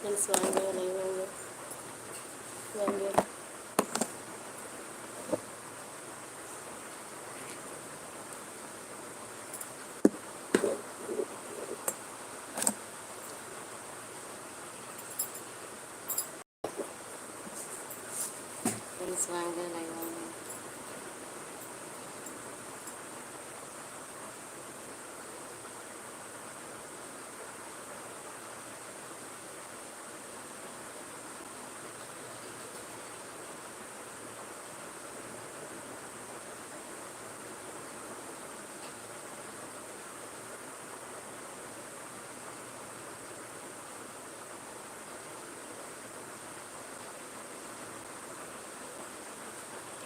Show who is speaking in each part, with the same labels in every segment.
Speaker 1: Friends வாங்க live வாங்க வாங்க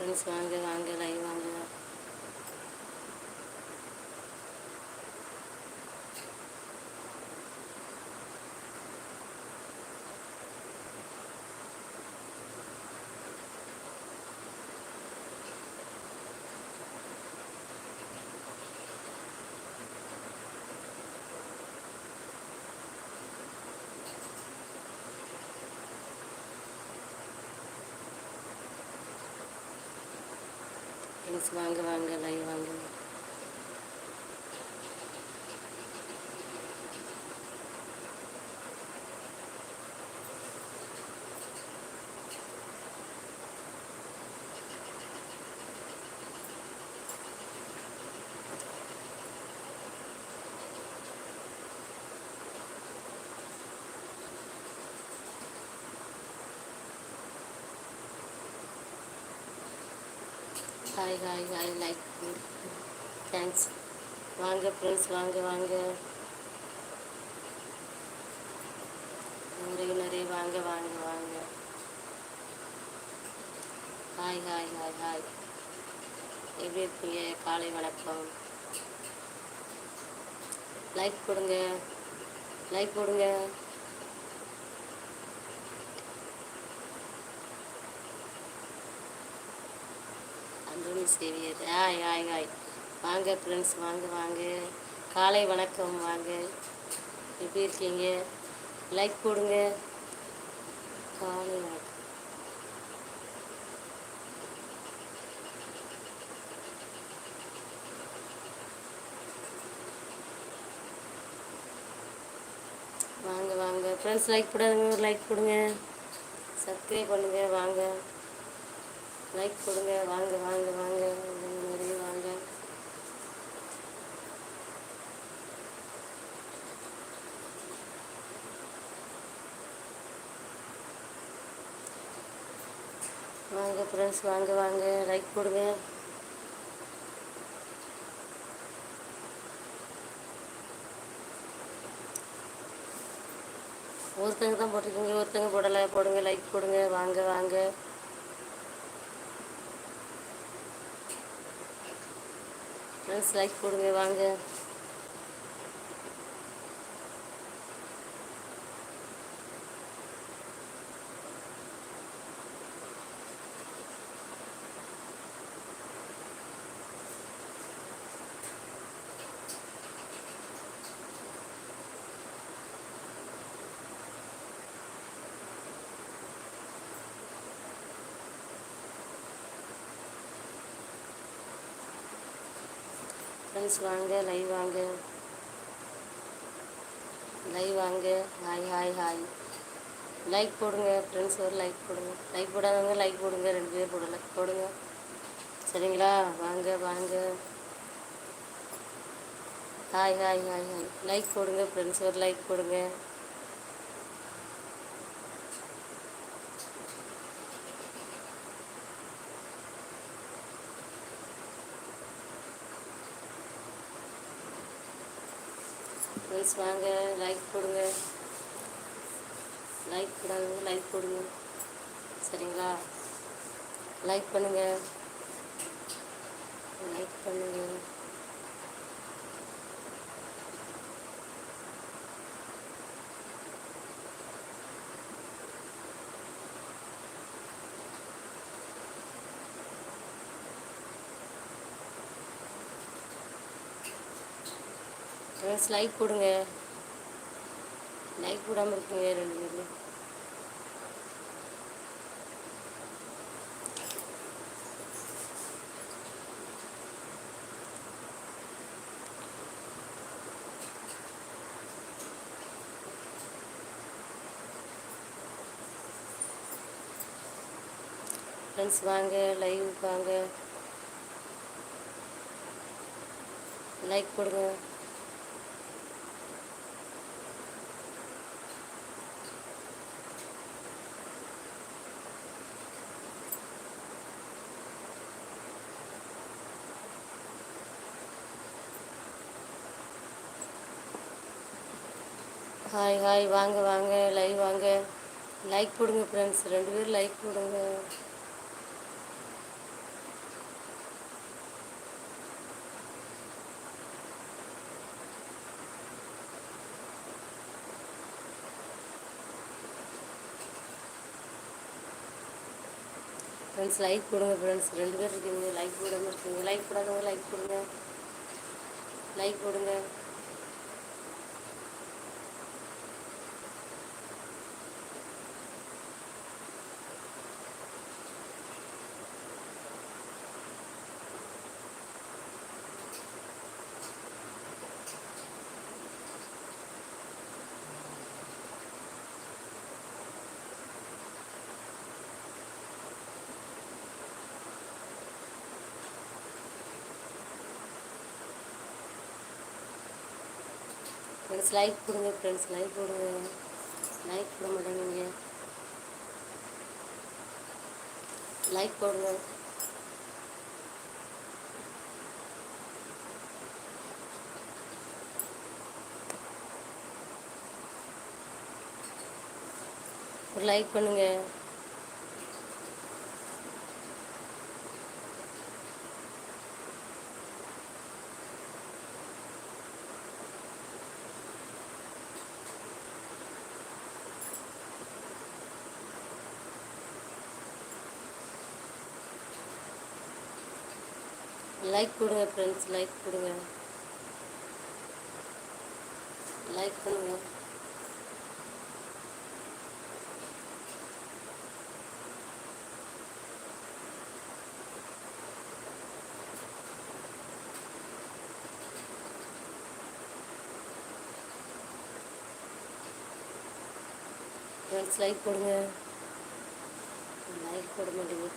Speaker 1: ஃப்ரெண்ட்ஸ் வாங்க வாங்க லைவ் வாங்க. ஃப்ரெண்ட்ஸ் வாங்க வாங்க லைவ் வாங்க. Hi hi hi like thanks வாங்க ஃப்ரெண்ட்ஸ் வாங்க வாங்க. நிறைய நிறைய வாங்க வாங்க வாங்க. ஹாய் ஹாய் ஹாய் ஹாய் எப்படி இருக்கீங்க? காலை வணக்கம். லைக் கொடுங்க. லைக் கொடுங்க. அந்தோனி சேவியர் ஆய் ஆய் ஆய். வாங்க ஃப்ரெண்ட்ஸ் வாங்க வாங்க. காலை வணக்கம் வாங்க. எப்படி இருக்கீங்க? லைக் போடுங்க. காலை வணக்கம். வாங்க வாங்க. ஃப்ரெண்ட்ஸ் லைக் போடாதுங்க. ஒரு லைக் கொடுங்க சப்ஸ்கிரைப் பண்ணுங்கள் வாங்க. லைக் கொடுங்க வாங்க வாங்க வாங்க நிறைய வாங்க. வாங்க ஃப்ரெண்ட்ஸ் வாங்க வாங்க லைக் கொடுங்க. ஒருத்தங்க தான் போட்டிருக்கீங்க ஒருத்தங்க போடலை போடுங்க லைக் கொடுங்க வாங்க வாங்க. ஃப்ரெண்ட்ஸ் லைக் போடுங்க வாங்க. ஃப்ரெண்ட்ஸ் வாங்க லைவ் வாங்க. லைவ் வாங்க. ஹாய் ஹாய் ஹாய் லைக் போடுங்க ஃப்ரெண்ட்ஸ் ஒரு லைக் போடுங்க. லைக் போடாதவங்க லைக் போடுங்க ரெண்டு பேர் போடலை போடுங்க. சரிங்களா? வாங்க வாங்க. Hi hi hi hi like போடுங்க ஃப்ரெண்ட்ஸ் ஒரு லைக் போடுங்க. ஃப்ரெண்ட்ஸ் வாங்க லைக் போடுங்க லைக் போடாதவங்க லைக் போடுங்க சரிங்களா? லைக் பண்ணுங்கள் லைக் பண்ணுங்கள் ஃப்ரெண்ட்ஸ் லைக் போடுங்க லைக் போடாமல் இருக்குங்க ரெண்டு பேரும். ஃப்ரெண்ட்ஸ் வாங்க லைவ் வாங்க. லைக் போடுங்க ஹாய் ஹாய் வாங்க வாங்க லைவ் வாங்க. லைக் கொடுங்க ஃப்ரெண்ட்ஸ் ரெண்டு பேரும் லைக் கொடுங்க ஃப்ரெண்ட்ஸ் லைக் கொடுங்க ஃப்ரெண்ட்ஸ் ரெண்டு பேர் இருக்கீங்க. லைக் போடாமல் இருக்கீங்க. லைக் போடாதவங்க லைக் கொடுங்க லைக் கொடுங்க ஃப்ரெண்ட்ஸ் லைக் கொடுங்க ஃப்ரெண்ட்ஸ் லைக் கொடுங்க. லைக் போட மாட்டேங்க. லைக் போடுங்க. ஒரு லைக் பண்ணுங்கள் லைக் கொடுங்க ஃப்ரெண்ட்ஸ் லைக் கொடுங்க. லைக் பண்ணுங்க. ஃப்ரெண்ட்ஸ் லைக் போடுங்க லைக் போட மாட்டேங்க